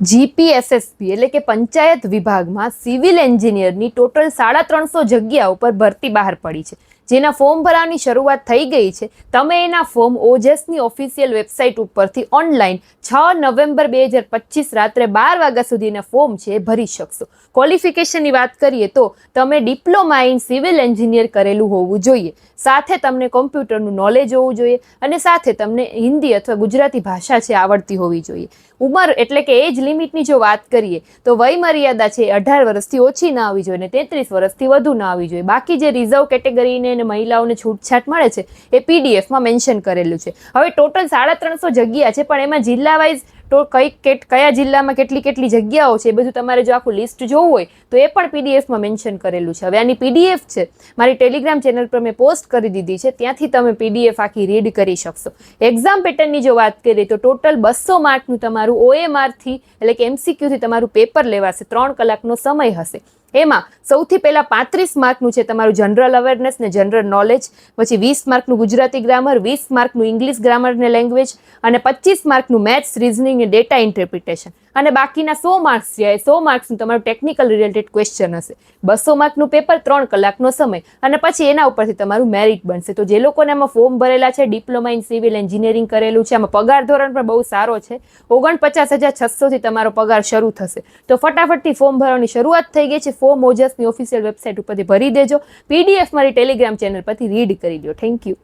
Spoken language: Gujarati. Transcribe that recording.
જીપીએસએસપી એટલે કે પંચાયત વિભાગમાં સિવિલ એન્જિનિયરની ટોટલ સાડા ત્રણસો જગ્યા ઉપર ભરતી બહાર પડી છે. જેના ફોર્મ ભરવાની શરૂઆત થઈ ગઈ છે, તમે એના ફોર્મ ઓજસની ઓફિશિયલ વેબસાઇટ ઉપરથી ઓનલાઈન છ નવેમ્બર બે હજાર પચીસ રાત્રે બાર વાગ્યા સુધીના ફોર્મ છે એ ભરી શકશો. ક્વોલિફિકેશનની વાત કરીએ તો તમે ડિપ્લોમા ઇન સિવિલ એન્જિનિયર કરેલું હોવું જોઈએ. સાથે તમને કોમ્પ્યુટરનું નોલેજ હોવું જોઈએ અને સાથે તમને હિન્દી અથવા ગુજરાતી ભાષા છે આવડતી હોવી જોઈએ. ઉંમર એટલે કે એજ લિમિટની જો વાત કરીએ તો વય મર્યાદા છે અઢાર વર્ષથી ઓછી ના આવવી જોઈએ અને તેત્રીસ વર્ષથી વધુ ના આવવી જોઈએ. બાકી જે રિઝર્વ કેટેગરીને અને મહિલાઓને છૂટછાટ મળે છે એ પીડીએફમાં મેન્શન કરેલું છે. હવે ટોટલ સાડા ત્રણસો જગ્યા છે, પણ એમાં જિલ્લા વાઇઝ તો કઈ કેટ કયા જિલ્લામાં કેટલી કેટલી જગ્યાઓ છે એ બધું તમારે જો આખું લિસ્ટ જોવું હોય, તો એ પણ પીડીએફમાં મેન્શન કરેલું છે. હવે આની પીડીએફ છે, મારી ટેલિગ્રામ ચેનલ પર મેં પોસ્ટ કરી દીધી છે, ત્યાંથી તમે પીડીએફ આખી રીડ કરી શકશો. એક્ઝામ પેટર્નની જો વાત કરીએ તો ટોટલ બસો માર્કનું તમારું ઓએમઆરથી એટલે કે એમસીક્યુથી તમારું પેપર લેવાશે. ત્રણ કલાકનો સમય હશે. એમાં સૌથી પહેલા પાંત્રીસ માર્કનું છે તમારું જનરલ અવેરનેસ ને જનરલ નોલેજ પછી વીસ માર્કનું ગુજરાતી ગ્રામર વીસ માર્કનું ઇંગ્લિશ ગ્રામર ને લેંગ્વેજ અને પચીસ માર્કનું મેથ્સ રિઝનિંગ ને ડેટા ઇન્ટરપ્રિટેશન અને બાકીના સો માર્ક્સ છે સો માર્ક્સનું તમારું ટેકનિકલ રિલેટેડ ક્વેશ્ચન હશે. બસો માર્કનું પેપર ત્રણ કલાકનો સમય. અને પછી એના ઉપરથી તમારું મેરિટ બનશે. તો જે લોકોને આમાં ફોર્મ ભરેલા છે ડિપ્લોમા ઇન સિવિલ એન્જિનિયરિંગ કરેલું છે, આમાં પગાર ધોરણ પણ બહુ સારો છે. ઓગણપચાસ હજાર છસોથી તમારો પગાર શરૂ થશે. તો ફટાફટથી ફોર્મ ભરવાની શરૂઆત થઈ ગઈ છે. ફોર્મ ઓજસની ઓફિશિયલ વેબસાઇટ ઉપરથી ભરી દેજો. પીડીએફ મારી ટેલિગ્રામ ચેનલ પરથી રીડ કરી લો થેન્ક યુ